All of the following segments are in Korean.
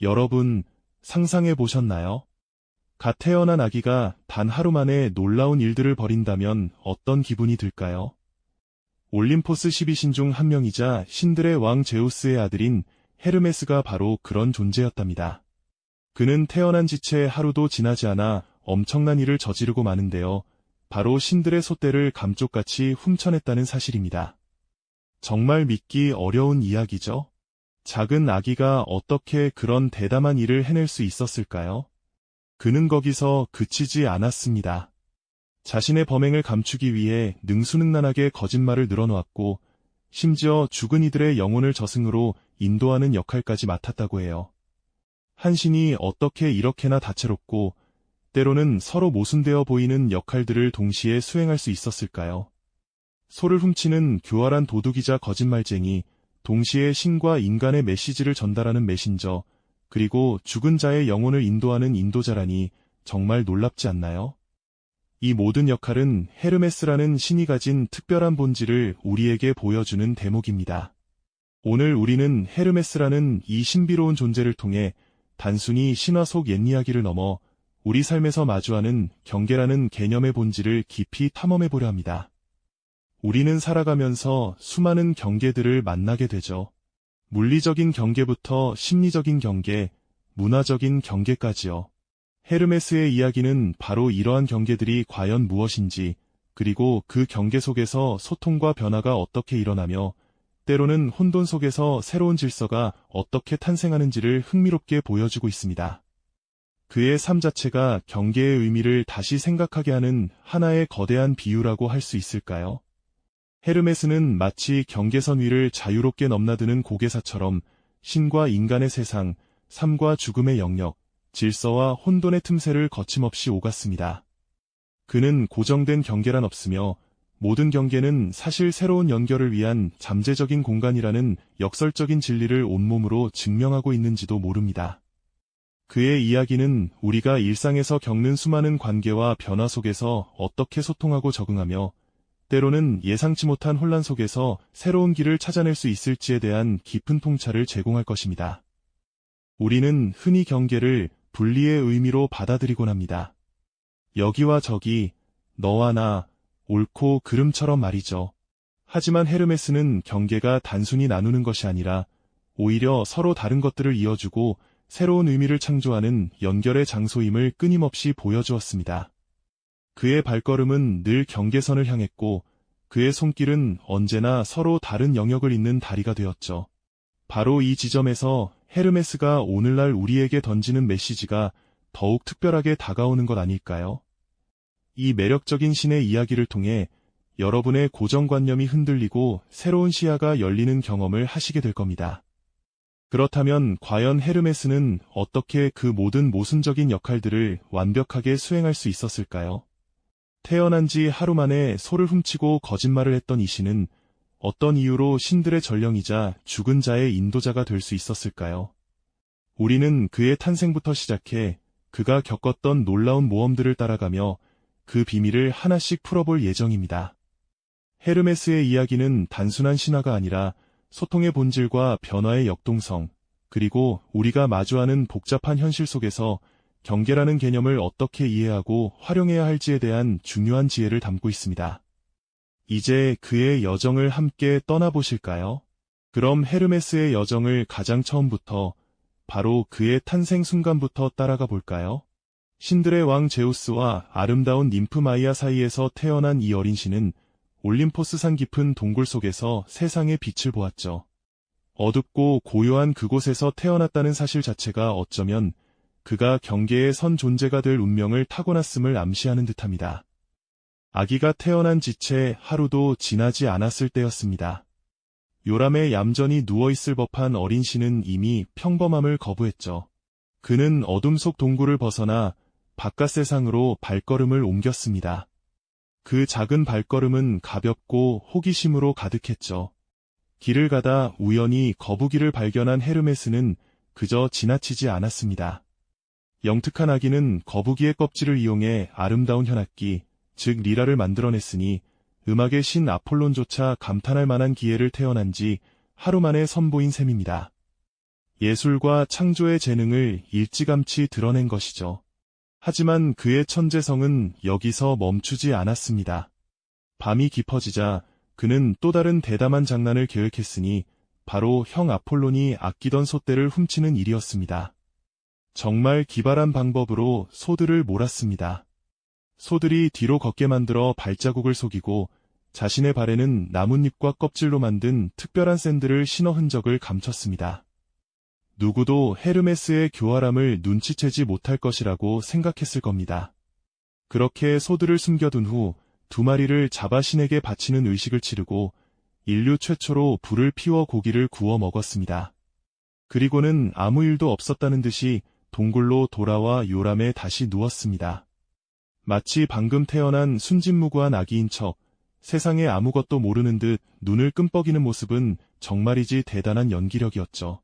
여러분, 상상해 보셨나요? 갓 태어난 아기가 단 하루 만에 놀라운 일들을 벌인다면 어떤 기분이 들까요? 올림포스 12신 중 한 명이자 신들의 왕 제우스의 아들인 헤르메스가 바로 그런 존재였답니다. 그는 태어난 지채 하루도 지나지 않아 엄청난 일을 저지르고 마는데요. 바로 신들의 소떼를 감쪽같이 훔쳐냈다는 사실입니다. 정말 믿기 어려운 이야기죠? 작은 아기가 어떻게 그런 대담한 일을 해낼 수 있었을까요? 그는 거기서 그치지 않았습니다. 자신의 범행을 감추기 위해 능수능란하게 거짓말을 늘어놓았고 심지어 죽은 이들의 영혼을 저승으로 인도하는 역할까지 맡았다고 해요. 한 신이 어떻게 이렇게나 다채롭고 때로는 서로 모순되어 보이는 역할들을 동시에 수행할 수 있었을까요? 소를 훔치는 교활한 도둑이자 거짓말쟁이, 동시에 신과 인간의 메시지를 전달하는 메신저, 그리고 죽은 자의 영혼을 인도하는 인도자라니 정말 놀랍지 않나요? 이 모든 역할은 헤르메스라는 신이 가진 특별한 본질을 우리에게 보여주는 대목입니다. 오늘 우리는 헤르메스라는 이 신비로운 존재를 통해 단순히 신화 속 옛 이야기를 넘어 우리 삶에서 마주하는 경계라는 개념의 본질을 깊이 탐험해 보려 합니다. 우리는 살아가면서 수많은 경계들을 만나게 되죠. 물리적인 경계부터 심리적인 경계, 문화적인 경계까지요. 헤르메스의 이야기는 바로 이러한 경계들이 과연 무엇인지, 그리고 그 경계 속에서 소통과 변화가 어떻게 일어나며, 때로는 혼돈 속에서 새로운 질서가 어떻게 탄생하는지를 흥미롭게 보여주고 있습니다. 그의 삶 자체가 경계의 의미를 다시 생각하게 하는 하나의 거대한 비유라고 할 수 있을까요? 헤르메스는 마치 경계선 위를 자유롭게 넘나드는 고개사처럼 신과 인간의 세상, 삶과 죽음의 영역, 질서와 혼돈의 틈새를 거침없이 오갔습니다. 그는 고정된 경계란 없으며 모든 경계는 사실 새로운 연결을 위한 잠재적인 공간이라는 역설적인 진리를 온몸으로 증명하고 있는지도 모릅니다. 그의 이야기는 우리가 일상에서 겪는 수많은 관계와 변화 속에서 어떻게 소통하고 적응하며 때로는 예상치 못한 혼란 속에서 새로운 길을 찾아낼 수 있을지에 대한 깊은 통찰을 제공할 것입니다. 우리는 흔히 경계를 분리의 의미로 받아들이곤 합니다. 여기와 저기, 너와 나, 옳고 그름처럼 말이죠. 하지만 헤르메스는 경계가 단순히 나누는 것이 아니라 오히려 서로 다른 것들을 이어주고 새로운 의미를 창조하는 연결의 장소임을 끊임없이 보여주었습니다. 그의 발걸음은 늘 경계선을 향했고 그의 손길은 언제나 서로 다른 영역을 잇는 다리가 되었죠. 바로 이 지점에서 헤르메스가 오늘날 우리에게 던지는 메시지가 더욱 특별하게 다가오는 것 아닐까요? 이 매력적인 신의 이야기를 통해 여러분의 고정관념이 흔들리고 새로운 시야가 열리는 경험을 하시게 될 겁니다. 그렇다면 과연 헤르메스는 어떻게 그 모든 모순적인 역할들을 완벽하게 수행할 수 있었을까요? 태어난 지 하루 만에 소를 훔치고 거짓말을 했던 이 신은 어떤 이유로 신들의 전령이자 죽은 자의 인도자가 될 수 있었을까요? 우리는 그의 탄생부터 시작해 그가 겪었던 놀라운 모험들을 따라가며 그 비밀을 하나씩 풀어볼 예정입니다. 헤르메스의 이야기는 단순한 신화가 아니라 소통의 본질과 변화의 역동성, 그리고 우리가 마주하는 복잡한 현실 속에서 경계라는 개념을 어떻게 이해하고 활용해야 할지에 대한 중요한 지혜를 담고 있습니다. 이제 그의 여정을 함께 떠나보실까요? 그럼 헤르메스의 여정을 가장 처음부터 바로 그의 탄생 순간부터 따라가 볼까요? 신들의 왕 제우스와 아름다운 님프 마이아 사이에서 태어난 이 어린 신은 올림포스 산 깊은 동굴 속에서 세상의 빛을 보았죠. 어둡고 고요한 그곳에서 태어났다는 사실 자체가 어쩌면 그가 경계의 선 존재가 될 운명을 타고났음을 암시하는 듯합니다. 아기가 태어난 지채 하루도 지나지 않았을 때였습니다. 요람에 얌전히 누워있을 법한 어린 씨는 이미 평범함을 거부했죠. 그는 어둠 속 동굴을 벗어나 바깥 세상으로 발걸음을 옮겼습니다. 그 작은 발걸음은 가볍고 호기심으로 가득했죠. 길을 가다 우연히 거북이를 발견한 헤르메스는 그저 지나치지 않았습니다. 영특한 아기는 거북이의 껍질을 이용해 아름다운 현악기, 즉 리라를 만들어냈으니 음악의 신 아폴론조차 감탄할 만한 기회를 태어난 지 하루 만에 선보인 셈입니다. 예술과 창조의 재능을 일찌감치 드러낸 것이죠. 하지만 그의 천재성은 여기서 멈추지 않았습니다. 밤이 깊어지자 그는 또 다른 대담한 장난을 계획했으니 바로 형 아폴론이 아끼던 소떼를 훔치는 일이었습니다. 정말 기발한 방법으로 소들을 몰았습니다. 소들이 뒤로 걷게 만들어 발자국을 속이고 자신의 발에는 나뭇잎과 껍질로 만든 특별한 샌들을 신어 흔적을 감췄습니다. 누구도 헤르메스의 교활함을 눈치채지 못할 것이라고 생각했을 겁니다. 그렇게 소들을 숨겨둔 후 두 마리를 잡아 신에게 바치는 의식을 치르고 인류 최초로 불을 피워 고기를 구워 먹었습니다. 그리고는 아무 일도 없었다는 듯이 동굴로 돌아와 요람에 다시 누웠습니다. 마치 방금 태어난 순진무구한 아기인 척 세상에 아무것도 모르는 듯 눈을 끔뻑이는 모습은 정말이지 대단한 연기력이었죠.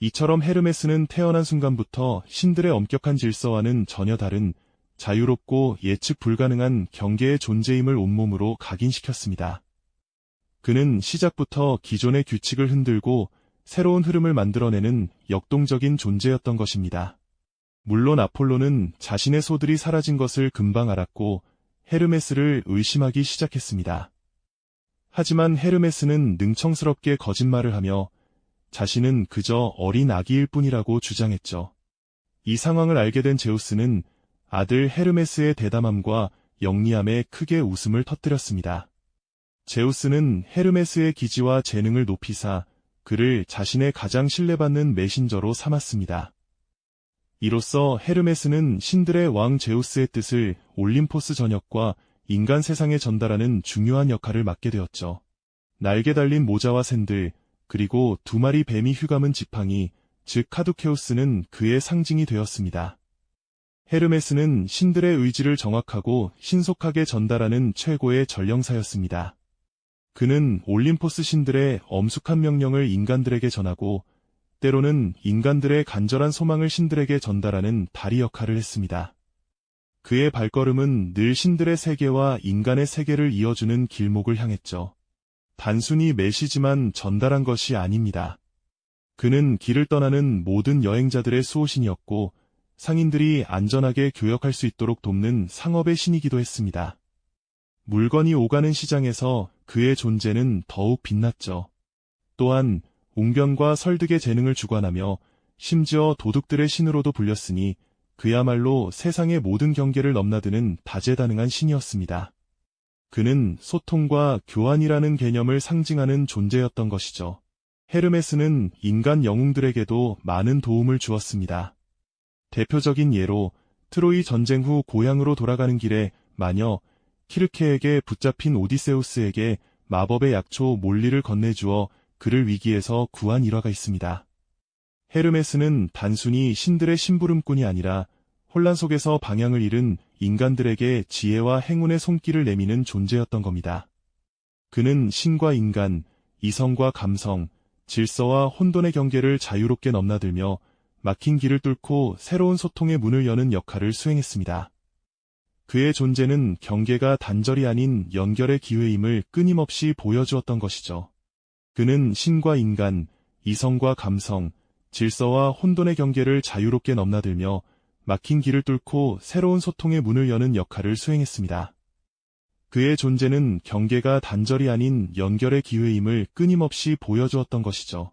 이처럼 헤르메스는 태어난 순간부터 신들의 엄격한 질서와는 전혀 다른 자유롭고 예측 불가능한 경계의 존재임을 온몸으로 각인시켰습니다. 그는 시작부터 기존의 규칙을 흔들고 새로운 흐름을 만들어내는 역동적인 존재였던 것입니다. 물론 아폴로는 자신의 소들이 사라진 것을 금방 알았고 헤르메스를 의심하기 시작했습니다. 하지만 헤르메스는 능청스럽게 거짓말을 하며 자신은 그저 어린 아기일 뿐이라고 주장했죠. 이 상황을 알게 된 제우스는 아들 헤르메스의 대담함과 영리함에 크게 웃음을 터뜨렸습니다. 제우스는 헤르메스의 기지와 재능을 높이사 그를 자신의 가장 신뢰받는 메신저로 삼았습니다. 이로써 헤르메스는 신들의 왕 제우스의 뜻을 올림포스 전역과 인간 세상에 전달하는 중요한 역할을 맡게 되었죠. 날개 달린 모자와 샌들, 그리고 두 마리 뱀이 휘감은 지팡이, 즉 카두케우스는 그의 상징이 되었습니다. 헤르메스는 신들의 의지를 정확하고 신속하게 전달하는 최고의 전령사였습니다. 그는 올림포스 신들의 엄숙한 명령을 인간들에게 전하고 때로는 인간들의 간절한 소망을 신들에게 전달하는 다리 역할을 했습니다. 그의 발걸음은 늘 신들의 세계와 인간의 세계를 이어주는 길목을 향했죠. 단순히 메시지만 전달한 것이 아닙니다. 그는 길을 떠나는 모든 여행자들의 수호신이었고 상인들이 안전하게 교역할 수 있도록 돕는 상업의 신이기도 했습니다. 물건이 오가는 시장에서 그의 존재는 더욱 빛났죠. 또한 웅변과 설득의 재능을 주관하며 심지어 도둑들의 신으로도 불렸으니 그야말로 세상의 모든 경계를 넘나드는 다재다능한 신이었습니다. 그는 소통과 교환이라는 개념을 상징하는 존재였던 것이죠. 헤르메스는 인간 영웅들에게도 많은 도움을 주었습니다. 대표적인 예로 트로이 전쟁 후 고향으로 돌아가는 길에 마녀 키르케에게 붙잡힌 오디세우스에게 마법의 약초 몰리를 건네주어 그를 위기에서 구한 일화가 있습니다. 헤르메스는 단순히 신들의 심부름꾼이 아니라 혼란 속에서 방향을 잃은 인간들에게 지혜와 행운의 손길을 내미는 존재였던 겁니다. 그는 신과 인간, 이성과 감성, 질서와 혼돈의 경계를 자유롭게 넘나들며 막힌 길을 뚫고 새로운 소통의 문을 여는 역할을 수행했습니다. 그의 존재는 경계가 단절이 아닌 연결의 기회임을 끊임없이 보여주었던 것이죠. 그는 신과 인간, 이성과 감성, 질서와 혼돈의 경계를 자유롭게 넘나들며 막힌 길을 뚫고 새로운 소통의 문을 여는 역할을 수행했습니다. 그의 존재는 경계가 단절이 아닌 연결의 기회임을 끊임없이 보여주었던 것이죠.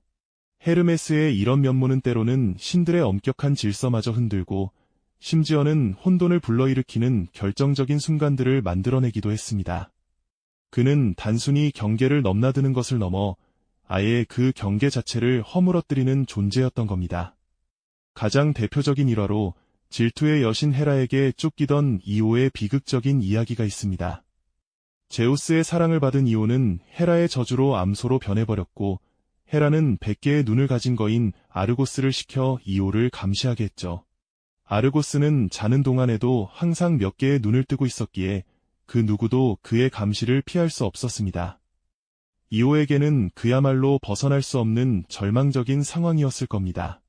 헤르메스의 이런 면모는 때로는 신들의 엄격한 질서마저 흔들고 심지어는 혼돈을 불러일으키는 결정적인 순간들을 만들어내기도 했습니다. 그는 단순히 경계를 넘나드는 것을 넘어 아예 그 경계 자체를 허물어뜨리는 존재였던 겁니다. 가장 대표적인 일화로 질투의 여신 헤라에게 쫓기던 이오의 비극적인 이야기가 있습니다. 제우스의 사랑을 받은 이오는 헤라의 저주로 암소로 변해버렸고 헤라는 100개의 눈을 가진 거인 아르고스를 시켜 이오를 감시하게 했죠. 아르고스는 자는 동안에도 항상 몇 개의 눈을 뜨고 있었기에 그 누구도 그의 감시를 피할 수 없었습니다. 이오에게는 그야말로 벗어날 수 없는 절망적인 상황이었을 겁니다.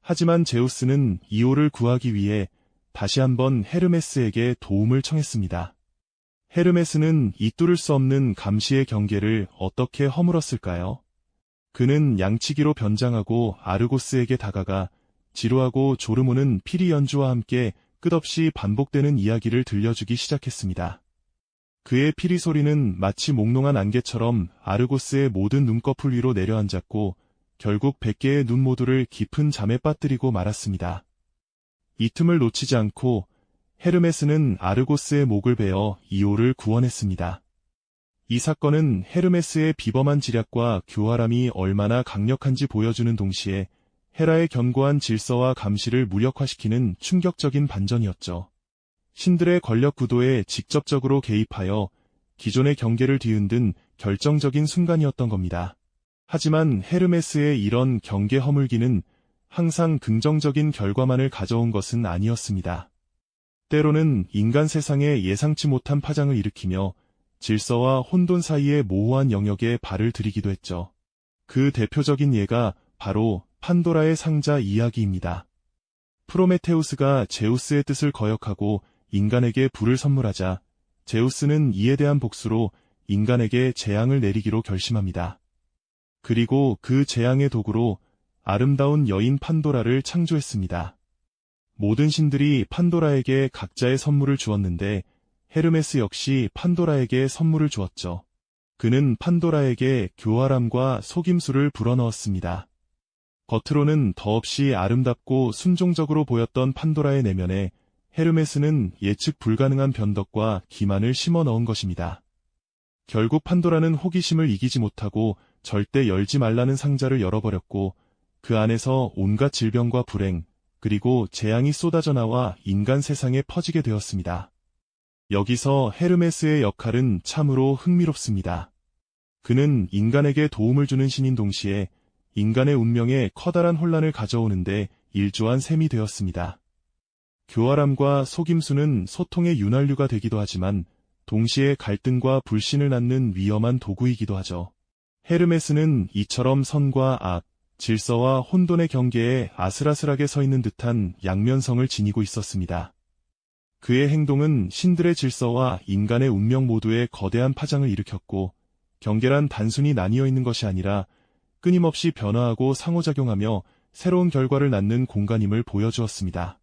하지만 제우스는 이오를 구하기 위해 다시 한번 헤르메스에게 도움을 청했습니다. 헤르메스는 잇뚫을 수 없는 감시의 경계를 어떻게 허물었을까요? 그는 양치기로 변장하고 아르고스에게 다가가 지루하고 조르모는 피리 연주와 함께 끝없이 반복되는 이야기를 들려주기 시작했습니다. 그의 피리 소리는 마치 몽롱한 안개처럼 아르고스의 모든 눈꺼풀 위로 내려앉았고 결국 100개의 눈 모두를 깊은 잠에 빠뜨리고 말았습니다. 이 틈을 놓치지 않고 헤르메스는 아르고스의 목을 베어 이오를 구원했습니다. 이 사건은 헤르메스의 비범한 지략과 교활함이 얼마나 강력한지 보여주는 동시에 헤라의 견고한 질서와 감시를 무력화시키는 충격적인 반전이었죠. 신들의 권력 구도에 직접적으로 개입하여 기존의 경계를 뒤흔든 결정적인 순간이었던 겁니다. 하지만 헤르메스의 이런 경계 허물기는 항상 긍정적인 결과만을 가져온 것은 아니었습니다. 때로는 인간 세상에 예상치 못한 파장을 일으키며 질서와 혼돈 사이의 모호한 영역에 발을 들이기도 했죠. 그 대표적인 예가 바로 판도라의 상자 이야기입니다. 프로메테우스가 제우스의 뜻을 거역하고 인간에게 불을 선물하자 제우스는 이에 대한 복수로 인간에게 재앙을 내리기로 결심합니다. 그리고 그 재앙의 도구로 아름다운 여인 판도라를 창조했습니다. 모든 신들이 판도라에게 각자의 선물을 주었는데 헤르메스 역시 판도라에게 선물을 주었죠. 그는 판도라에게 교활함과 속임수를 불어넣었습니다. 겉으로는 더없이 아름답고 순종적으로 보였던 판도라의 내면에 헤르메스는 예측 불가능한 변덕과 기만을 심어 넣은 것입니다. 결국 판도라는 호기심을 이기지 못하고 절대 열지 말라는 상자를 열어버렸고 그 안에서 온갖 질병과 불행, 그리고 재앙이 쏟아져 나와 인간 세상에 퍼지게 되었습니다. 여기서 헤르메스의 역할은 참으로 흥미롭습니다. 그는 인간에게 도움을 주는 신인 동시에 인간의 운명에 커다란 혼란을 가져오는데 일조한 셈이 되었습니다. 교활함과 속임수는 소통의 윤활유가 되기도 하지만 동시에 갈등과 불신을 낳는 위험한 도구이기도 하죠. 헤르메스는 이처럼 선과 악, 질서와 혼돈의 경계에 아슬아슬하게 서 있는 듯한 양면성을 지니고 있었습니다. 그의 행동은 신들의 질서와 인간의 운명 모두에 거대한 파장을 일으켰고, 경계란 단순히 나뉘어 있는 것이 아니라 끊임없이 변화하고 상호작용하며 새로운 결과를 낳는 공간임을 보여주었습니다.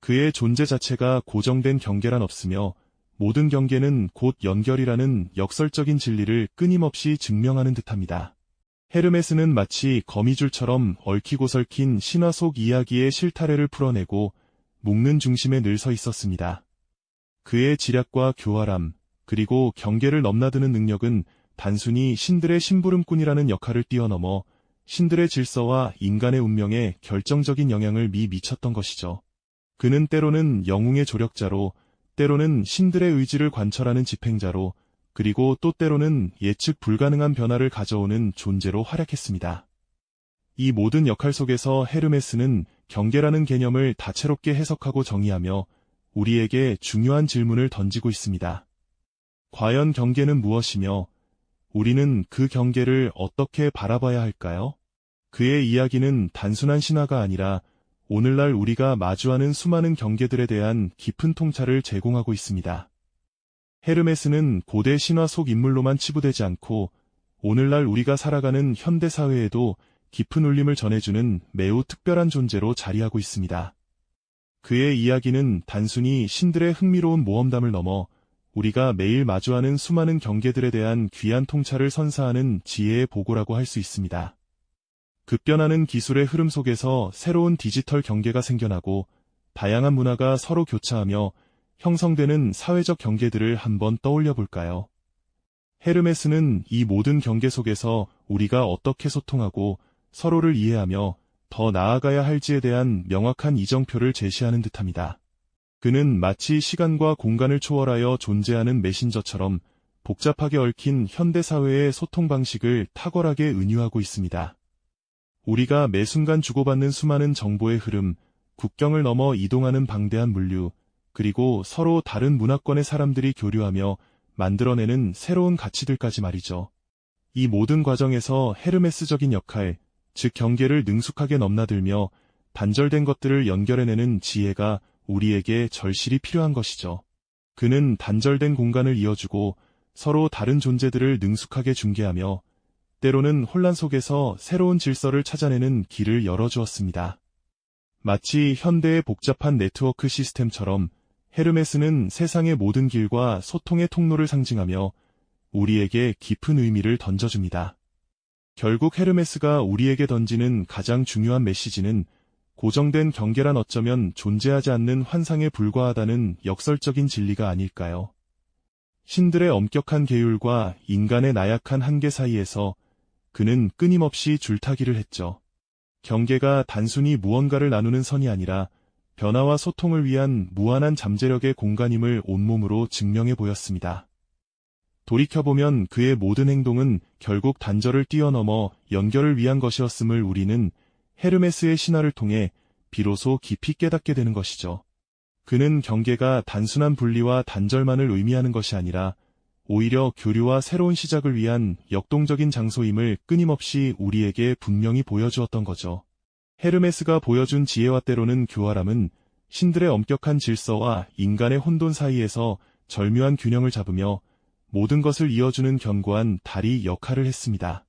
그의 존재 자체가 고정된 경계란 없으며 모든 경계는 곧 연결이라는 역설적인 진리를 끊임없이 증명하는 듯합니다. 헤르메스는 마치 거미줄처럼 얽히고 설킨 신화 속 이야기의 실타래를 풀어내고 묶는 중심에 늘 서 있었습니다. 그의 지략과 교활함, 그리고 경계를 넘나드는 능력은 단순히 신들의 심부름꾼이라는 역할을 뛰어넘어 신들의 질서와 인간의 운명에 결정적인 영향을 미 미쳤던 것이죠. 그는 때로는 영웅의 조력자로, 때로는 신들의 의지를 관철하는 집행자로, 그리고 또 때로는 예측 불가능한 변화를 가져오는 존재로 활약했습니다. 이 모든 역할 속에서 헤르메스는 경계라는 개념을 다채롭게 해석하고 정의하며 우리에게 중요한 질문을 던지고 있습니다. 과연 경계는 무엇이며 우리는 그 경계를 어떻게 바라봐야 할까요? 그의 이야기는 단순한 신화가 아니라 오늘날 우리가 마주하는 수많은 경계들에 대한 깊은 통찰을 제공하고 있습니다. 헤르메스는 고대 신화 속 인물로만 치부되지 않고 오늘날 우리가 살아가는 현대 사회에도 깊은 울림을 전해주는 매우 특별한 존재로 자리하고 있습니다. 그의 이야기는 단순히 신들의 흥미로운 모험담을 넘어 우리가 매일 마주하는 수많은 경계들에 대한 귀한 통찰을 선사하는 지혜의 보고라고 할 수 있습니다. 급변하는 기술의 흐름 속에서 새로운 디지털 경계가 생겨나고 다양한 문화가 서로 교차하며 형성되는 사회적 경계들을 한번 떠올려 볼까요? 헤르메스는 이 모든 경계 속에서 우리가 어떻게 소통하고 서로를 이해하며 더 나아가야 할지에 대한 명확한 이정표를 제시하는 듯합니다. 그는 마치 시간과 공간을 초월하여 존재하는 메신저처럼 복잡하게 얽힌 현대사회의 소통 방식을 탁월하게 은유하고 있습니다. 우리가 매 순간 주고받는 수많은 정보의 흐름, 국경을 넘어 이동하는 방대한 물류, 그리고 서로 다른 문화권의 사람들이 교류하며 만들어내는 새로운 가치들까지 말이죠. 이 모든 과정에서 헤르메스적인 역할, 즉 경계를 능숙하게 넘나들며 단절된 것들을 연결해내는 지혜가 우리에게 절실히 필요한 것이죠. 그는 단절된 공간을 이어주고 서로 다른 존재들을 능숙하게 중개하며 때로는 혼란 속에서 새로운 질서를 찾아내는 길을 열어주었습니다. 마치 현대의 복잡한 네트워크 시스템처럼 헤르메스는 세상의 모든 길과 소통의 통로를 상징하며 우리에게 깊은 의미를 던져줍니다. 결국 헤르메스가 우리에게 던지는 가장 중요한 메시지는 고정된 경계란 어쩌면 존재하지 않는 환상에 불과하다는 역설적인 진리가 아닐까요? 신들의 엄격한 계율과 인간의 나약한 한계 사이에서 그는 끊임없이 줄타기를 했죠. 경계가 단순히 무언가를 나누는 선이 아니라 변화와 소통을 위한 무한한 잠재력의 공간임을 온몸으로 증명해 보였습니다. 돌이켜보면 그의 모든 행동은 결국 단절을 뛰어넘어 연결을 위한 것이었음을 우리는 헤르메스의 신화를 통해 비로소 깊이 깨닫게 되는 것이죠. 그는 경계가 단순한 분리와 단절만을 의미하는 것이 아니라 오히려 교류와 새로운 시작을 위한 역동적인 장소임을 끊임없이 우리에게 분명히 보여주었던 거죠. 헤르메스가 보여준 지혜와 때로는 교활함은 신들의 엄격한 질서와 인간의 혼돈 사이에서 절묘한 균형을 잡으며 모든 것을 이어주는 견고한 다리 역할을 했습니다.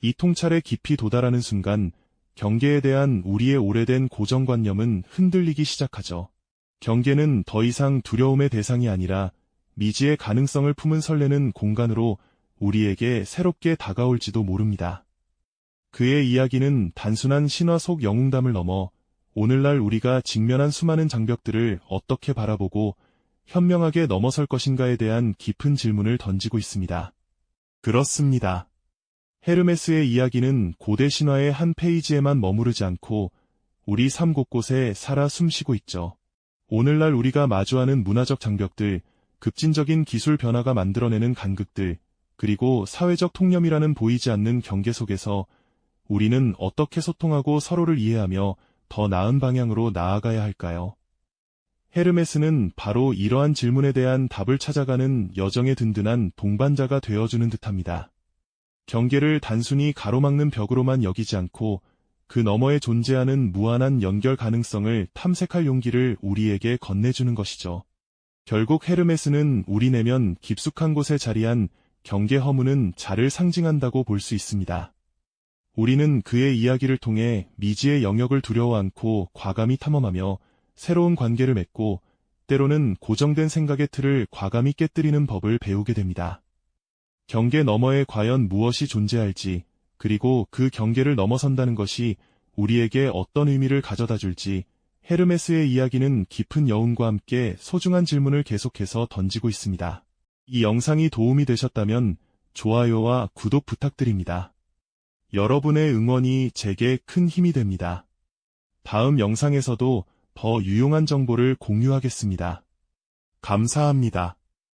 이 통찰에 깊이 도달하는 순간 경계에 대한 우리의 오래된 고정관념은 흔들리기 시작하죠. 경계는 더 이상 두려움의 대상이 아니라 미지의 가능성을 품은 설레는 공간으로 우리에게 새롭게 다가올지도 모릅니다. 그의 이야기는 단순한 신화 속 영웅담을 넘어 오늘날 우리가 직면한 수많은 장벽들을 어떻게 바라보고 현명하게 넘어설 것인가에 대한 깊은 질문을 던지고 있습니다. 그렇습니다. 헤르메스의 이야기는 고대 신화의 한 페이지에만 머무르지 않고 우리 삶 곳곳에 살아 숨쉬고 있죠. 오늘날 우리가 마주하는 문화적 장벽들, 급진적인 기술 변화가 만들어내는 간극들, 그리고 사회적 통념이라는 보이지 않는 경계 속에서 우리는 어떻게 소통하고 서로를 이해하며 더 나은 방향으로 나아가야 할까요? 헤르메스는 바로 이러한 질문에 대한 답을 찾아가는 여정의 든든한 동반자가 되어주는 듯합니다. 경계를 단순히 가로막는 벽으로만 여기지 않고 그 너머에 존재하는 무한한 연결 가능성을 탐색할 용기를 우리에게 건네주는 것이죠. 결국 헤르메스는 우리 내면 깊숙한 곳에 자리한 경계 허무는 자를 상징한다고 볼 수 있습니다. 우리는 그의 이야기를 통해 미지의 영역을 두려워 않고 과감히 탐험하며 새로운 관계를 맺고 때로는 고정된 생각의 틀을 과감히 깨뜨리는 법을 배우게 됩니다. 경계 너머에 과연 무엇이 존재할지, 그리고 그 경계를 넘어선다는 것이 우리에게 어떤 의미를 가져다 줄지 헤르메스의 이야기는 깊은 여운과 함께 소중한 질문을 계속해서 던지고 있습니다. 이 영상이 도움이 되셨다면 좋아요와 구독 부탁드립니다. 여러분의 응원이 제게 큰 힘이 됩니다. 다음 영상에서도 더 유용한 정보를 공유하겠습니다. 감사합니다.